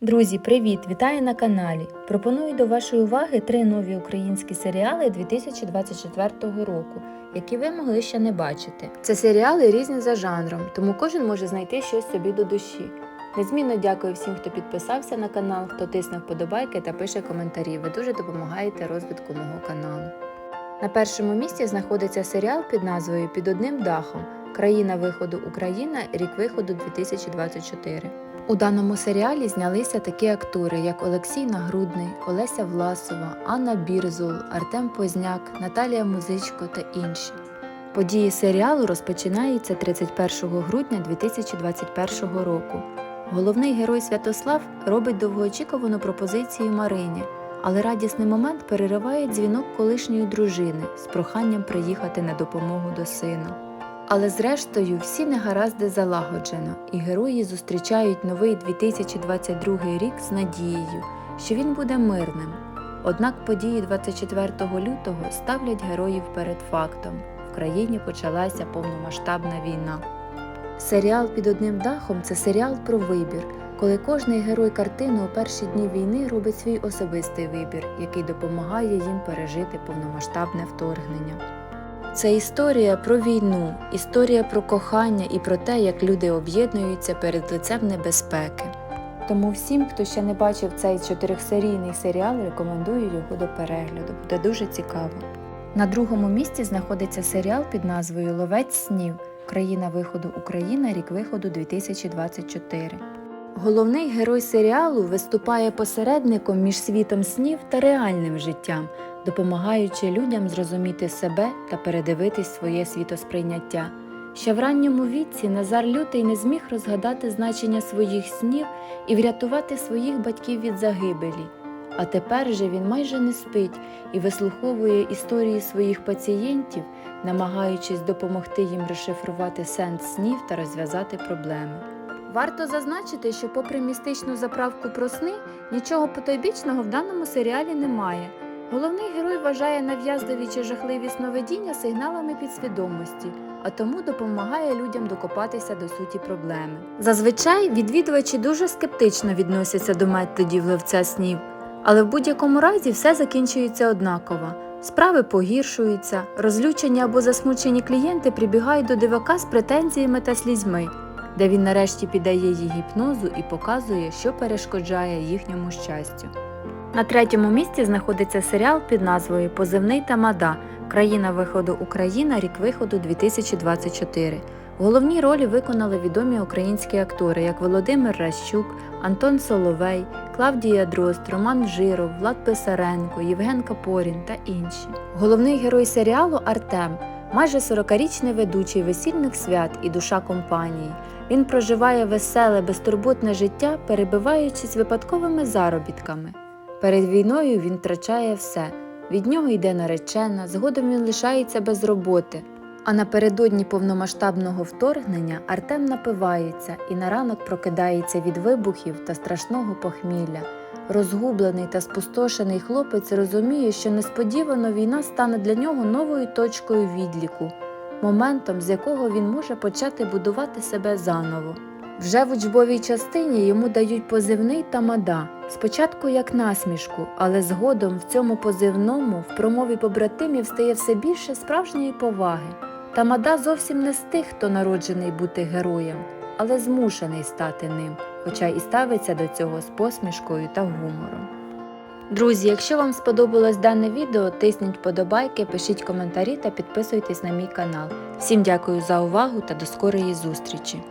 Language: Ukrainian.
Друзі, привіт! Вітаю на каналі. Пропоную до вашої уваги три нові українські серіали 2024 року, які ви могли ще не бачити. Це серіали різні за жанром, тому кожен може знайти щось собі до душі. Незмінно дякую всім, хто підписався на канал, хто тисне вподобайки та пише коментарі. Ви дуже допомагаєте розвитку мого каналу. На першому місці знаходиться серіал під назвою Під одним дахом. Країна виходу Україна, рік виходу 2024. У даному серіалі знялися такі актори, як Олексій Нагрудний, Олеся Власова, Анна Бірзул, Артем Позняк, Наталія Музичко та інші. Події серіалу розпочинаються 31 грудня 2021 року. Головний герой Святослав робить довгоочікувану пропозицію Марині, але радісний момент перериває дзвінок колишньої дружини з проханням приїхати на допомогу до сина. Але зрештою всі негаразди залагоджено, і герої зустрічають новий 2022 рік з надією, що він буде мирним. Однак події 24 лютого ставлять героїв перед фактом: в країні почалася повномасштабна війна. Серіал під одним дахом це серіал про вибір, коли кожний герой картини у перші дні війни робить свій особистий вибір, який допомагає їм пережити повномасштабне вторгнення. Це історія про війну, історія про кохання і про те, як люди об'єднуються перед лицем небезпеки. Тому всім, хто ще не бачив цей чотирьохсерійний серіал, рекомендую його до перегляду. Буде дуже цікаво. На другому місці знаходиться серіал під назвою Ловець снів. Країна виходу Україна, рік виходу 2024. Головний герой серіалу виступає посередником між світом снів та реальним життям, допомагаючи людям зрозуміти себе та передивитись своє світосприйняття. Ще в ранньому віці Назар Лютий не зміг розгадати значення своїх снів і врятувати своїх батьків від загибелі. А тепер же він майже не спить і вислуховує історії своїх пацієнтів, намагаючись допомогти їм розшифрувати сенс снів та розв'язати проблеми. Варто зазначити, що, попри містичну заправку про сни, нічого потойбічного в даному серіалі немає. Головний герой вважає нав'язливі чи жахливі сновидіння сигналами підсвідомості, а тому допомагає людям докопатися до суті проблеми. Зазвичай відвідувачі дуже скептично відносяться до методів ловця снів, але в будь-якому разі все закінчується однаково. Справи погіршуються, розлючені або засмучені клієнти прибігають до дивака з претензіями та слізьми, де він нарешті піддає їй гіпнозу і показує, що перешкоджає їхньому щастю. На третьому місці знаходиться серіал під назвою Позивний Тамада Країна виходу Україна, рік виходу 2024. Головні ролі виконали відомі українські актори, як Володимир Ращук, Антон Соловей, Клавдія Дрозд, Роман Жиров, Влад Писаренко, Євген Капорін та інші. Головний герой серіалу Артем, майже 40-річний ведучий весільних свят і душа компанії. Він проживає веселе, безтурботне життя, перебиваючись випадковими заробітками. Перед війною він втрачає все. Від нього йде наречена, згодом він лишається без роботи. А напередодні повномасштабного вторгнення Артем напивається і на ранок прокидається від вибухів та страшного похмілля. Розгублений та спустошений хлопець розуміє, що несподівано війна стане для нього новою точкою відліку, моментом, з якого він може почати будувати себе заново. Вже в учбовій частині йому дають позивний тамада, спочатку як насмішку, але згодом в цьому позивному в промові побратимів стає все більше справжньої поваги. Тамада зовсім не з тих, хто народжений бути героєм, але змушений стати ним, хоча і ставиться до цього з посмішкою та гумором. Друзі, якщо вам сподобалось дане відео, тисніть подобайки, пишіть коментарі та підписуйтесь на мій канал. Всім дякую за увагу та до скорої зустрічі!